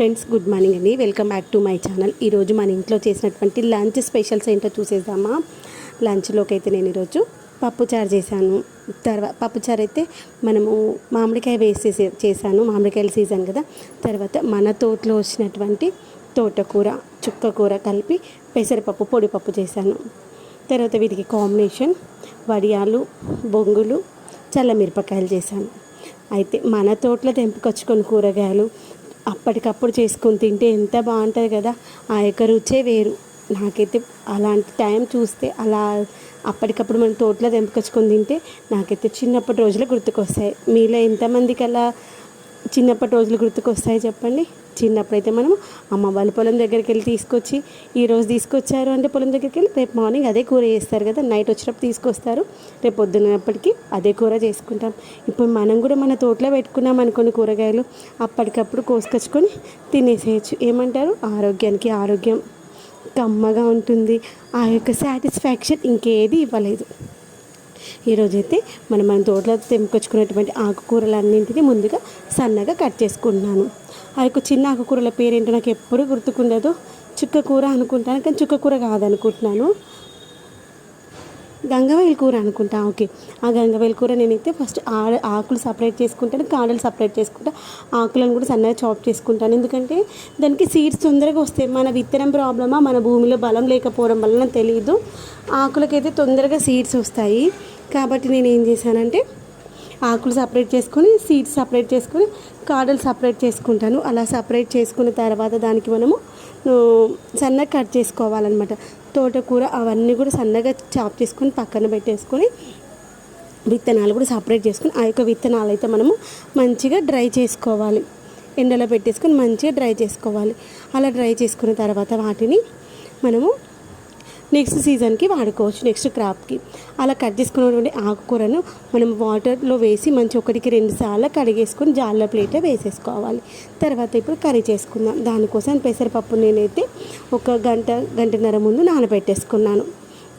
Friends good morning అండి. Welcome back to my channel. ఈరోజు మన ఇంట్లో చేసినటువంటి లంచ్ స్పెషల్స్ ఏంటో చూసేద్దామా? లంచ్లోకి అయితే నేను ఈరోజు పప్పుచారు చేశాను. తర్వాత పప్పుచారు అయితే మనము మామిడికాయ వేసి చేశాను. మామిడికాయల సీజన్ కదా. తర్వాత మన తోటలో వచ్చినటువంటి తోటకూర చుక్కకూర కలిపి పెసరపప్పు పొడిపప్పు చేశాను. తర్వాత వీటికి కాంబినేషన్ వడియాలు బొంగులు చల్ల మిరపకాయలు చేశాను. అయితే మన తోటలో తెంపుకొచ్చుకొని కూరగాయలు అప్పటికప్పుడు చేసుకొని తింటే ఎంత బాగుంటుంది కదా? ఆ యొక్క రుచే వేరు. నాకైతే అలాంటి టైం చూస్తే అలా అప్పటికప్పుడు మన తోటలో తెంపుకొచ్చుకొని తింటే నాకైతే చిన్నప్పటి రోజులు గుర్తుకొస్తాయి. మీలో ఎంతమందికి అలా చిన్నప్పటి రోజులు గుర్తుకొస్తాయి చెప్పండి? చిన్నప్పుడైతే మనం అమ్మ వాళ్ళు పొలం దగ్గరికి వెళ్ళి తీసుకొచ్చి ఈరోజు తీసుకొచ్చారు అంటే పొలం దగ్గరికి వెళ్ళి రేపు మార్నింగ్ అదే కూర చేస్తారు కదా నైట్ వచ్చినప్పుడు తీసుకొస్తారు. రేపు పొద్దున్నప్పటికీ అదే కూర చేసుకుంటాం. ఇప్పుడు మనం కూడా మన తోటలో పెట్టుకున్నాం అనుకోని కూరగాయలు అప్పటికప్పుడు కోసుకొచ్చుకొని తినేసేయచ్చు. ఏమంటారు? ఆరోగ్యానికి ఆరోగ్యం కమ్మగా ఉంటుంది. ఆ యొక్క సాటిస్ఫాక్షన్ ఇంకేది ఇవ్వలేదు. ఈరోజైతే మనం మన తోటలో తెంపుకొచ్చుకున్నటువంటి ఆకుకూరలన్నింటినీ ముందుగా సన్నగా కట్ చేసుకుంటున్నాను. ఆ యొక్క చిన్న ఆకుకూరల పేరేంటో నాకు ఎప్పుడు గుర్తుకుండదు. చుక్కకూర అనుకుంటాను కానీ చుక్కకూర కాదనుకుంటున్నాను. గంగవేల కూర అనుకుంటా ఓకే. ఆ గంగవేల కూర నేనైతే ఫస్ట్ ఆ ఆకులు సపరేట్ చేసుకుంటాను కాడలు సపరేట్ చేసుకుంటా ఆకులను కూడా సన్నగా చాప్ చేసుకుంటాను. ఎందుకంటే దానికి సీడ్స్ తొందరగా వస్తాయి మన విత్తనం ప్రాబ్లమా మన భూమిలో బలం లేకపోవడం వలన తెలియదు ఆకులకైతే తొందరగా సీడ్స్ వస్తాయి. కాబట్టి నేను ఏం చేశానంటే ఆకులు సపరేట్ చేసుకొని సీడ్స్ సపరేట్ చేసుకొని కాడలు సపరేట్ చేసుకుంటాను. అలా సపరేట్ చేసుకున్న తర్వాత దానికి మనము సన్నగా కట్ చేసుకోవాలన్నమాట. తోటకూర అవన్నీ కూడా సన్నగా చాప్ చేసుకొని పక్కన పెట్టేసుకొని విత్తనాలు కూడా సపరేట్ చేసుకొని ఆ యొక్క విత్తనాలు అయితే మనము మంచిగా డ్రై చేసుకోవాలి. ఎండలో పెట్టేసుకొని మంచిగా డ్రై చేసుకోవాలి. అలా డ్రై చేసుకున్న తర్వాత వాటిని మనము నెక్స్ట్ సీజన్కి వాడుకోవచ్చు నెక్స్ట్ క్రాప్కి. అలా కట్ చేసుకున్నటువంటి ఆకుకూరను మనం వాటర్లో వేసి మంచి ఒకటికి రెండు సార్లు కడిగేసుకొని జాల ప్లేట్లో వేసేసుకోవాలి. తర్వాత ఇప్పుడు కర్రీ చేసుకుందాం. దానికోసం పెసరపప్పు నేనైతే ఒక గంట గంటన్నర ముందు నానబెట్టేసుకున్నాను.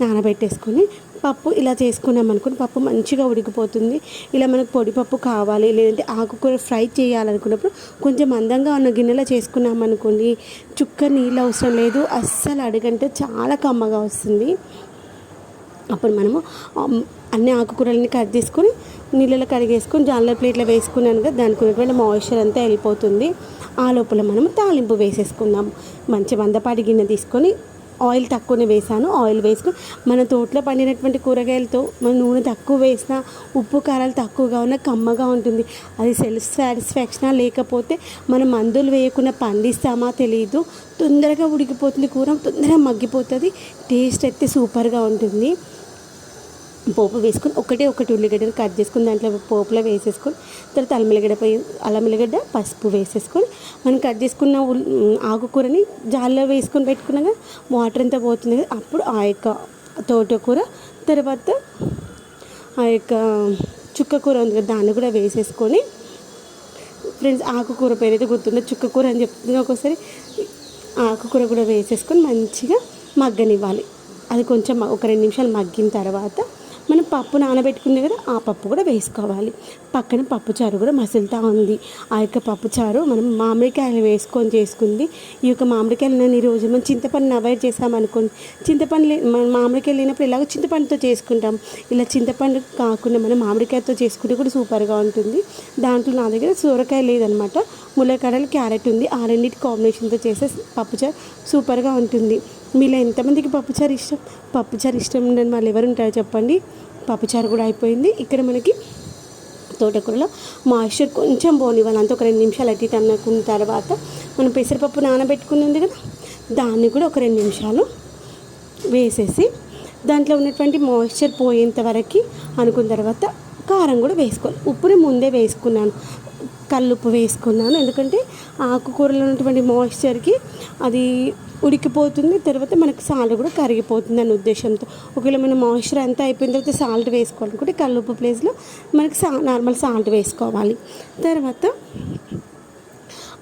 నానబెట్టేసుకొని పప్పు ఇలా చేసుకున్నాం అనుకుని పప్పు మంచిగా ఉడికిపోతుంది. ఇలా మనకు పొడి పప్పు కావాలి లేదంటే ఆకుకూర ఫ్రై చేయాలనుకున్నప్పుడు కొంచెం మందంగా ఉన్న గిన్నెలో చేసుకున్నాం అనుకోండి చుక్క నీళ్ళు అవసరం లేదు అస్సలు అడిగంటే చాలా కమ్మగా వస్తుంది. అప్పుడు మనము అన్ని ఆకుకూరలని కట్ చేసుకొని నీళ్ళలో కడిగేసుకొని జాన్ల ప్లేట్లో వేసుకున్నాను కదా దానికి ఉన్నటువంటి మాయిశ్చర్ అంతా వెళ్ళిపోతుంది. ఆ లోపల మనం తాలింపు వేసేసుకుందాం. మంచి మందపాటి గిన్నె తీసుకొని ఆయిల్ తక్కువనే వేసాను. ఆయిల్ వేసుకుని మన తోటలో పండినటువంటి కూరగాయలతో మన నూనె తక్కువ వేసినా ఉప్పు కారాలు తక్కువగా ఉన్న కమ్మగా ఉంటుంది. అది సెల్ఫ్ సాటిస్ఫాక్షనా లేకపోతే మనం మందులు వేయకుండా పండిస్తామా తెలియదు తొందరగా ఉడికిపోతుంది కూర తొందరగా మగ్గిపోతుంది. టేస్ట్ అయితే సూపర్గా ఉంటుంది. పోపు వేసుకొని ఒకటే ఒకటి ఉల్లిగడ్డలు కట్ చేసుకుని దాంట్లో పోపులో వేసేసుకొని తర్వాత అల్లం పోయి పై అల్లం పసుపు వేసేసుకొని మనం కట్ చేసుకున్న ఆకుకూరని జాల్లో వేసుకొని పెట్టుకున్నాక వాటర్ అంతా పోతుంది కదా అప్పుడు ఆ యొక్క తోటకూర తర్వాత ఆ యొక్క చుక్కకూర ఉంది కదా దాన్ని కూడా వేసేసుకొని ఫ్రెండ్స్ ఆకుకూర పేరు అయితే గుర్తుండే చుక్కకూర అని చెప్తుంది. ఒక్కోసారి ఆకుకూర కూడా వేసేసుకొని మంచిగా మగ్గనివ్వాలి. అది కొంచెం ఒక రెండు నిమిషాలు మగ్గిన తర్వాత మనం పప్పు నానబెట్టుకుంది కదా ఆ పప్పు కూడా వేసుకోవాలి. పక్కన పప్పు చారు కూడా మసులుతూ ఉంది. ఆ యొక్క పప్పు చారు మనం మామిడికాయలు వేసుకొని చేసుకుంది. ఈ యొక్క మామిడికాయలు నేను ఈరోజు మనం చింతపండుని అవాయిడ్ చేసామనుకోండి చింతపండు లే- మన మామిడికాయలు లేనప్పుడు ఇలాగ చింతపండుతో చేసుకుంటాం. ఇలా చింతపండు కాకుండా మనం మామిడికాయతో చేసుకుంటే కూడా సూపర్గా ఉంటుంది. దాంట్లో నా దగ్గర సొరకాయ లేదనమాట. ములకడలు క్యారెట్ ఉంది. ఆ రెండింటి కాంబినేషన్తో చేసే పప్పుచారు సూపర్గా ఉంటుంది. మీలో ఎంతమందికి పప్పుచారు ఇష్టం? పప్పుచారు ఇష్టం ఉండని వాళ్ళు ఎవరు ఉంటారో చెప్పండి. పప్పుచారు కూడా అయిపోయింది. ఇక్కడ మనకి తోటకూరలో మాయిశ్చర్ కొంచెం పోనివ్వాలి. అంత ఒక రెండు నిమిషాలు అట్టి అన్నకున్న తర్వాత మనం పెసరపప్పు నానబెట్టుకుని ఉంది కదా దాన్ని కూడా ఒక రెండు నిమిషాలు వేసేసి దాంట్లో ఉన్నటువంటి మాయిశ్చర్ పోయేంత వరకు అనుకున్న తర్వాత కారం కూడా వేసుకోవాలి. ఉప్పుని ముందే వేసుకున్నాను. కల్లుప్పు వేసుకున్నాను. ఎందుకంటే ఆకుకూరలో ఉన్నటువంటి మాయిశ్చర్కి అది ఉడికిపోతుంది తర్వాత మనకు సాల్ట్ కూడా కరిగిపోతుంది అనే ఉద్దేశంతో. ఒకవేళ మన మాయిశ్చర్ అంతా అయిపోయిన తర్వాత సాల్ట్ వేసుకోవాలనుకుంటే కల్లుప్పు ప్లేస్లో మనకి సా నార్మల్ సాల్ట్ వేసుకోవాలి. తర్వాత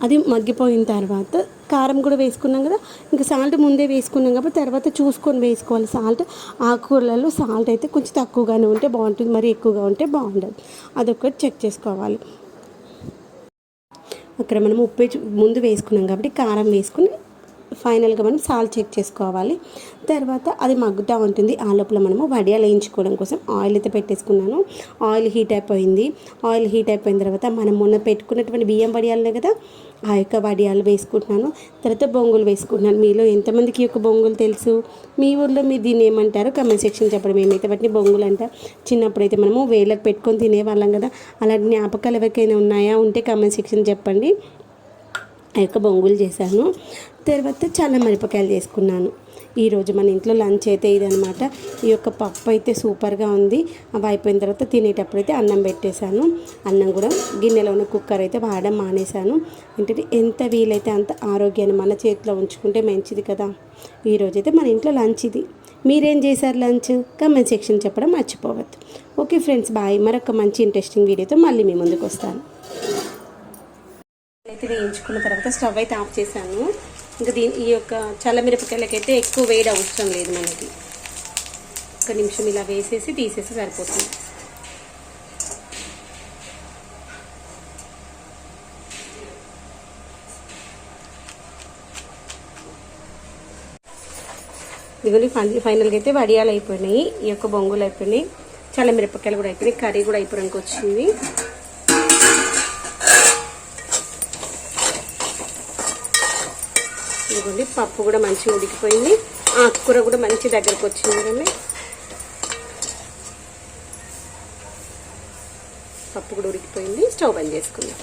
అది మగ్గిపోయిన తర్వాత కారం కూడా వేసుకున్నాం కదా ఇంకా సాల్ట్ ముందే వేసుకున్నాం కాబట్టి తర్వాత చూసుకొని వేసుకోవాలి సాల్ట్ ఆకుకూరలలో సాల్ట్ అయితే కొంచెం తక్కువగానే ఉంటే బాగుంటుంది మరి ఎక్కువగా ఉంటే బాగుండదు. అదొకటి చెక్ చేసుకోవాలి. అక్కడ మనం ఉప్పు ముందు వేసుకున్నాం కాబట్టి కారం వేసుకుని ఫైనల్గా మనం సాల్ట్ చెక్ చేసుకోవాలి. తర్వాత అది మగ్గుతూ ఉంటుంది. ఆ లోపల మనము వడియాలు వేయించుకోవడం కోసం ఆయిల్ అయితే పెట్టేసుకున్నాను. ఆయిల్ హీట్ అయిపోయింది. ఆయిల్ హీట్ అయిపోయిన తర్వాత మనం మొన్న పెట్టుకున్నటువంటి బియ్యం వడియాలనే కదా ఆ యొక్క వడియాలు వేసుకుంటున్నాను. తర్వాత బొంగులు వేసుకుంటున్నాను. మీలో ఎంతమందికి యొక్క బొంగులు తెలుసు? మీ ఊర్లో మీరు దీన్ని ఏమంటారో? కమెంట్ సెక్షన్ చెప్పడం మేమైతే వాటిని బొంగులు అంటాం చిన్నప్పుడైతే మనము వేలకు పెట్టుకొని తినేవాళ్ళం కదా. అలాంటి జ్ఞాపకాలు ఎవరికైనా ఉన్నాయా? ఉంటే కమెంట్ సెక్షన్ చెప్పండి. ఆ యొక్క బొంగులు చేశాను. తర్వాత చాలా మిరపకాయలు చేసుకున్నాను. ఈరోజు మన ఇంట్లో లంచ్ అయితే ఇదనమాట ఈ యొక్క పప్పు అయితే సూపర్గా ఉంది. అవి అయిపోయిన తర్వాత తినేటప్పుడు అయితే అన్నం పెట్టేశాను. అన్నం కూడా గిన్నెలో ఉన్న కుక్కర్ అయితే వాడడం మానేశాను. ఏంటంటే ఎంత వీలైతే అంత ఆరోగ్యాన్ని మన చేతిలో ఉంచుకుంటే మంచిది కదా. ఈరోజు అయితే మన ఇంట్లో లంచ్ ఇది. మీరేం చేశారు లంచ్? కమెంట్ సెక్షన్ చెప్పడం మర్చిపోవద్దు. ఓకే ఫ్రెండ్స్ బాయ్ మరొక మంచి ఇంట్రెస్టింగ్ వీడియోతో మళ్ళీ మీ ముందుకు వస్తాను. అయితే వేయించుకున్న తర్వాత స్టవ్ అయితే ఆఫ్ చేశాను. ఇంకా దీని ఈ యొక్క చల్ల మిరపకాయలకైతే ఎక్కువ వేడి అవసరం లేదు మనకి. ఒక నిమిషం ఇలా వేసేసి తీసేసి సరిపోతుంది. ఇదిగోని ఫైనల్ ఫైనల్గా అయితే వడియాలు అయిపోయినాయి. ఈ యొక్క బొంగులు అయిపోయినాయి. చల్లమిరపకాయలు కూడా అయిపోయినాయి. కర్రీ కూడా అయిపోయానికి వచ్చింది. ఇదిగోండి పప్పు కూడా మంచిగా ఉడికిపోయింది. ఆకుకూర కూడా మంచి దగ్గరకు వచ్చింది కదండి పప్పు కూడా ఉడికిపోయింది. స్టవ్ బంద్ చేసుకుందాం.